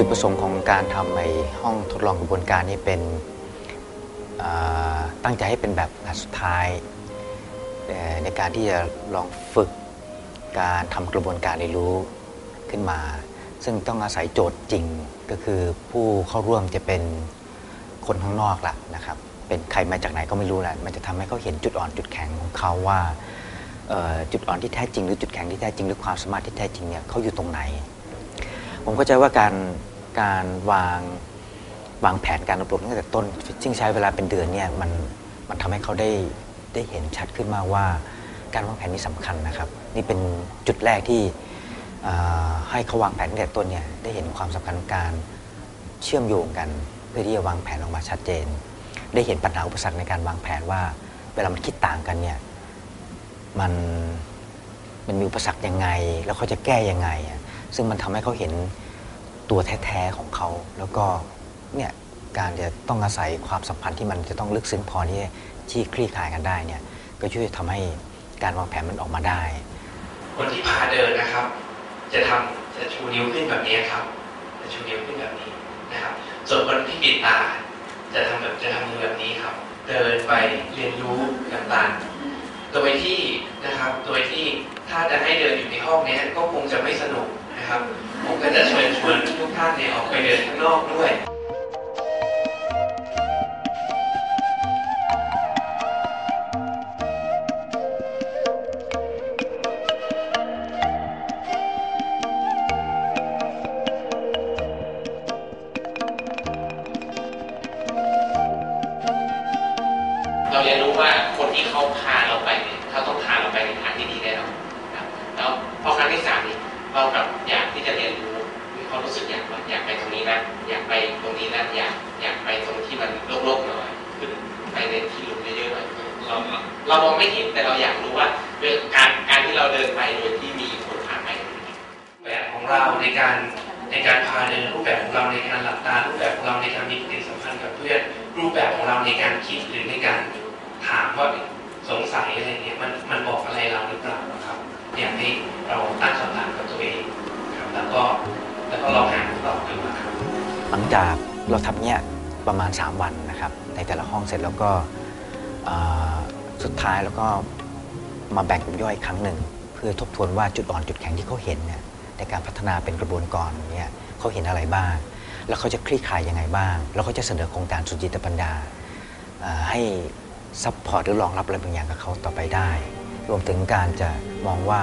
จุดประสงค์ของการทำในห้องทดลองกระบวนการนี่เป็นตั้งใจให้เป็นแบบงานสุดท้าย ในการที่จะลองฝึกการทำกระบวนการเรียนรู้ขึ้นมา ซึ่งต้องอาศัยโจทย์จริงก็คือผู้เข้าร่วมจะเป็นคนข้างนอกละนะครับ เป็นใครมาจากไหนก็ไม่รู้แหละมันจะทำให้เขาเห็นจุดอ่อนจุดแข็งของเขาว่าจุดอ่อนที่แท้จริงหรือจุดแข็งที่แท้จริงหรือความสามารถที่แท้จริงเนี่ยเขาอยู่ตรงไหน ผมเข้าใจว่าการการวางวางแผนการอบรมตั้งแต่ต้นซึ่งใช้เวลาเป็นเดือนเนี่ยมันมันทำให้เขาได้ได้เห็นชัดขึ้นมากว่า การวางแผนนี่สำคัญนะครับ นี่เป็นจุดแรกที่เอ่อให้เขาวางแผนตั้งแต่ต้นเนี่ยได้เห็นความสำคัญของการเชื่อมโยงกัน เพื่อที่จะวางแผนออกมาชัดเจน ได้เห็นปัญหาอุปสรรคในการวางแผนว่า เวลามันคิดต่างกันเนี่ยมันมันมีอุปสรรคยังไง แล้วเขาจะแก้ยังไงอะ ซึ่งมันทำให้เขาเห็นตัวแท้ๆของเขา แล้วก็เนี่ยการจะต้องอาศัยความสัมพันธ์ที่มันจะต้องลึกซึ้งพอที่จะที่คลี่คลายกันได้เนี่ยก็ช่วยทำให้การวางแผนมันออกมาได้ คนที่พาเดินนะครับ จะทำจะชูนิ้วขึ้นแบบนี้ครับจะชูนิ้วขึ้นแบบนี้นะครับ ส่วนคนที่ปิดตา จะทำแบบจะทำมือแบบนี้ครับ เดินไปเรียนรู้ต่างๆโดยที่นะครับโดยที่ถ้าจะให้เดินอยู่ในห้องนี้ก็คงจะไม่สนุก เนี่ยออกไปเดินข้างนอกด้วยเราเรียนรู้ว่าคนที่เขาพาเราไปเนี่ยเขาต้องพาเราไปในทางที่ดีแน่นอนนะครับแล้วพอครั้งที่สามนี่เรากลับอยากที่จะเรียนรู้ ความรู้สึกอยากว่าอยากไปตรงนี้นะอยากไปตรงนี้นะอยากอยากไปตรงที่มันโล่งๆหน่อยขึ้นไปในที่ลุ่มเยอะๆหน่อยเราเรามองไม่เห็นแต่เราอยากรู้ว่าการการที่เราเดินไปโดยที่มีคนพานไงแบบของเราในการในการพาเดินรูปแบบของเราในการหลับตารูปแบบของเราในการมีปฏิสัมพันธ์กับเพื่อนรูปแบบของเราในการคิดหรือในการถามว่าสงสัยอะไรเนี่ยมันมันบอกอะไรเราหรือเปล่านะครับอยากให้เราตั้งคำถามกับตัวเองครับแล้วก็ แล้วก็ลองหาคำตอบดูนะครับหลังจากเราทำเนี่ยประมาณ 3 วันนะครับ ในแต่ละห้องเสร็จแล้วก็สุดท้ายแล้วก็มาแบ่งกลุ่มย่อยครั้งหนึ่ง เพื่อทบทวนว่าจุดอ่อนจุดแข็งที่เขาเห็นเนี่ยในการพัฒนาเป็นกระบวนการเนี่ยเขาเห็นอะไรบ้าง แล้วเขาจะคลี่คลายยังไงบ้าง แล้วเขาจะเสนอโครงการสุจิตปัญญาให้ซัพพอร์ตหรือรองรับอะไรบางอย่างกับเขาต่อไปได้ รวมถึงการจะมองว่า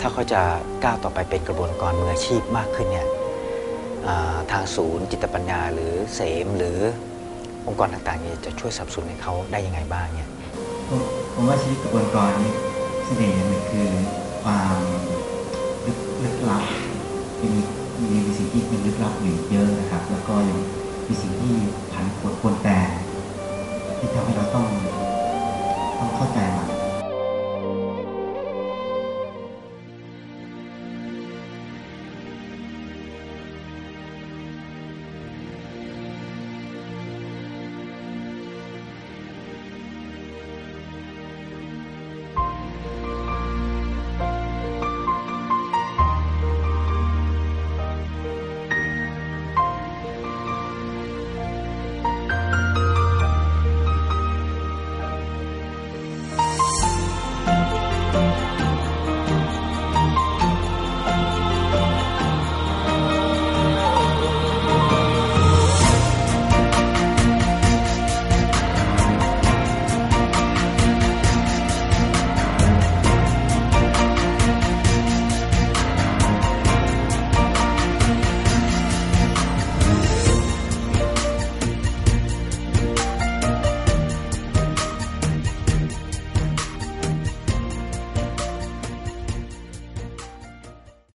ถ้าเขาจะก้าวต่อไปเป็นกระบวนการมืออาชีพมากขึ้นเนี่ย ทางศูนย์จิตปัญญา หรือเสมหรือองค์กรต่างๆนี่ยจะช่วยสับสนให้เขาได้ยังไงบ้างเนี่ยผมว่าชีวิตกระบวนการนี้เสน่ห์อย่างหนึ่งคือความลึกลับมีมีสิ่งที่มันลึกลับอยู่เยอะนะครับ